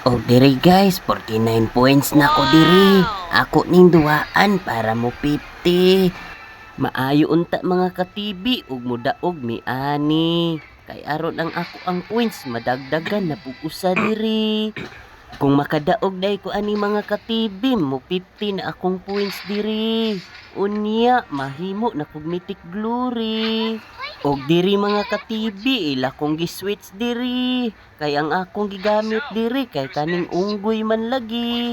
O diri guys, 49 points na ko diri. Ako ning duwaan para mo 50. Maayo unta mga katibi ug mudaog mi ani. Kay aron ang ako ang points madagdagan na pupusa diri. Kung makadaog day ko ani mga katibi mo 50 na akong points diri. Unya mahimo na kog mythic glory. Og diri mga katibi ila kong giswitch diri. Kay ang akong gigamit diri kay kaning unggoy man lagi.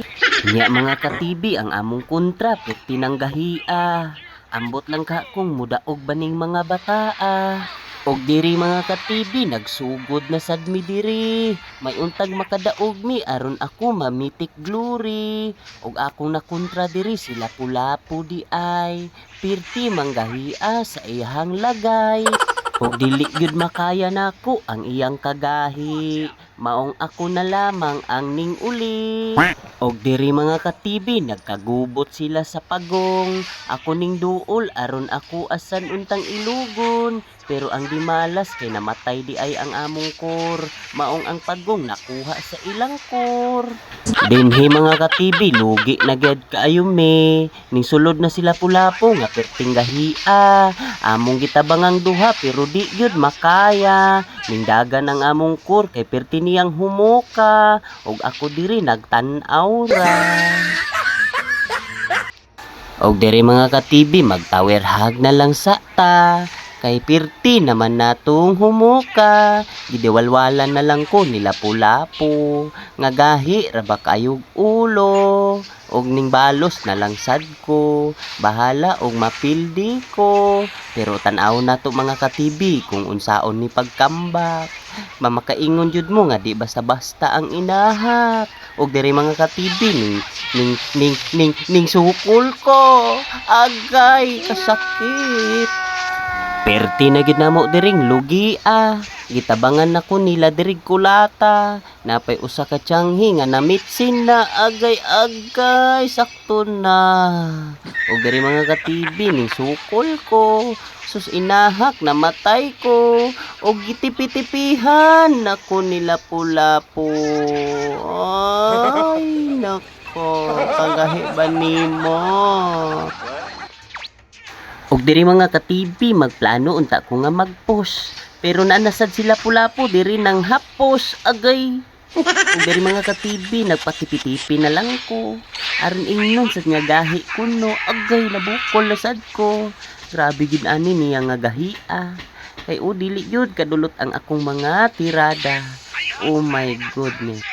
Nya mga katibi ang among kontra pet tinanggahia. Ambot lang ka kung mudaog baning mga bataa. Og diri mga katibi nagsugod na sad mi diri. May untag makadaog mi aron ako mamitik glory. Og akong nakontra diri sila pulapo di ay. Pirti manggahia sa iyang lagay. Og dili gyud makaya nako ang iyang kagahi. Maong ako na lamang ang ning uli. Og diri mga katibi nagkagubot sila sa pagong. Ako ning duol aron ako asan untang ilugon. Pero ang di malas kay namatay di ay ang among kor. Maong ang pagong nakuha sa ilang kor. Dinhi mga katibi lugi na ged kaayo me. Ning na sila pulapo nga perting gahia. Among gitabangang duha pero di gyud makaya. Ning dagan ang among kor kay perti niyang humuka. Og ako diri nagtan-aw ra. Og diri mga katibi magtower hug na lang sa ta. Kay pirti naman natong humuka. Gidiwalwalan na lang ko nila pulapo. Nga gahi ra ba kayog ulo. Og ning balos na lang sad ko. Bahala og mapildi ko. Pero tanaw na to mga katibi kung unsaon ni pagkambak. Mamakaingon jud mo nga di basta-basta ang inahak. Og diri mga katibi ning ning ning ning, ning sukol ko. Agay kasakit. Perti na gid namo diring lugi ah. Gitabangan nako nila dirig kulata. Napay usa ka tiyanghi nga namitsin na agay-agay sakto na. Og diri mga katibi ning sukol ko. Sus inahak namatay ko. Og gitipitipihan nako nila pula-po. Ay nako. Kagahi ba nimo? Og diri mga katibi magplano unta ko nga magpost. Pero naanasad sila pulapo diri nang hapos agay. Og diri mga katibi nagpatipi-tipi na lang ko. Aron ingnon sa nga gahi kuno agay nabukol na sad ko. Grabe gid ani niya nga gahia. Kay o dili gyud kadulot ang akong mga tirada. Oh my goodness.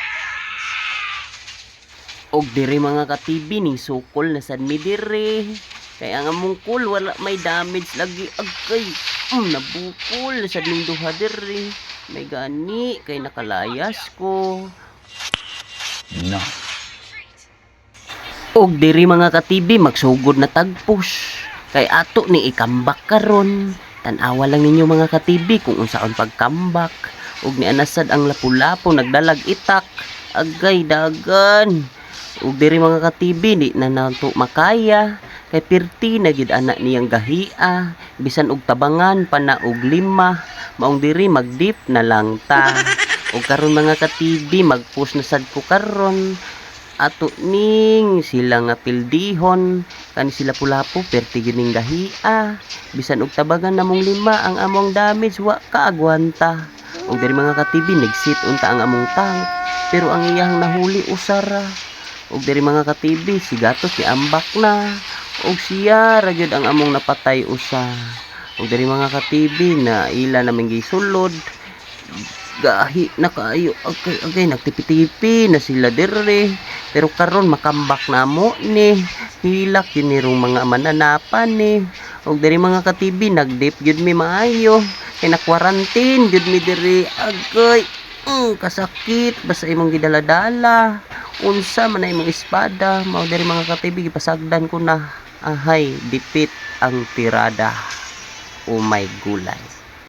Og diri mga katibi ning sukol na sad mi diri. Kaya nga mong cool, wala may damage lagi agay. Mm, nabukol sa ning duha diri. May gani kay nakalayas ko. No. Og diri mga katibi magsugod na tagpos. Kay ato ni ikambak karon. Tanawa lang ninyo mga katibi kung unsaon pagkambak. Og ni anasad ang lapu-lapo nagdalag itak. Agay dagan. Og diri mga katibi di na nato makaya. Kay pirti na gid anak niyang gahia. Bisan og tabangan pa na og lima. Maong diri magdip na lang ta. Og karon mga katibi magpush na sad ko karon. Ato ning sila nga pildihon. Kani sila pulapo perti gining gahia bisan og tabagan namong lima ang among damage wa kaagwanta og diri mga katibi nagsit unta ang among tank. Pero ang iyang nahuli usara. Og diri mga katibi si gatos ni ambak na og siya ra ang among napatay usa og diri mga katibi na ila naming gisulod. Gahi na kaayo okay okay nagtipi-tipi na sila dire pero karon makambak na mo ni. Hilak yun ni rong mga mananapan ni. Og diri mga katibi nagdip gyud mi maayo. Kay na quarantine gyud mi diri. Agay mm, kasakit. Basta imong gidaladala. Unsa man imong espada. Mao diri mga katibi gipasagdan ko na ahay dipit ang tirada. Oh my gulay